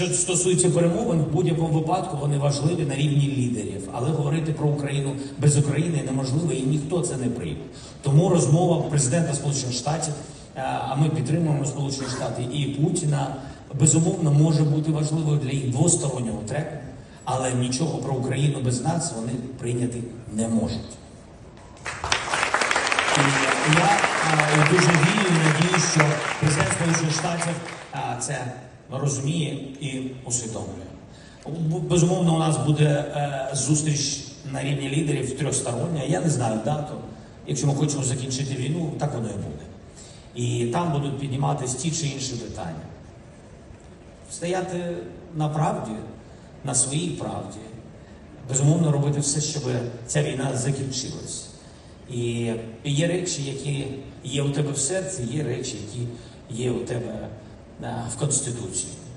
Що стосується перемовин, в будь-якому випадку вони важливі на рівні лідерів, але говорити про Україну без України неможливо і ніхто це не прийме. Тому розмова президента Сполучених Штатів, е, а ми підтримуємо Сполучені Штати і Путіна, безумовно може бути важливою для їх двостороннього треку, але нічого про Україну без нас вони прийняти не можуть. І я е, дуже вірю це розуміє і усвідомлює. Безумовно, у нас буде е, зустріч на рівні лідерів трьохстороння. Я не знаю дату. Якщо ми хочемо закінчити війну, так воно і буде. І там будуть підніматися ті чи інші питання. Стояти на правді, на своїй правді, безумовно робити все, щоб ця війна закінчилась. І є речі, які є у тебе в серці, є речі, які є у тебе w Konstytucji.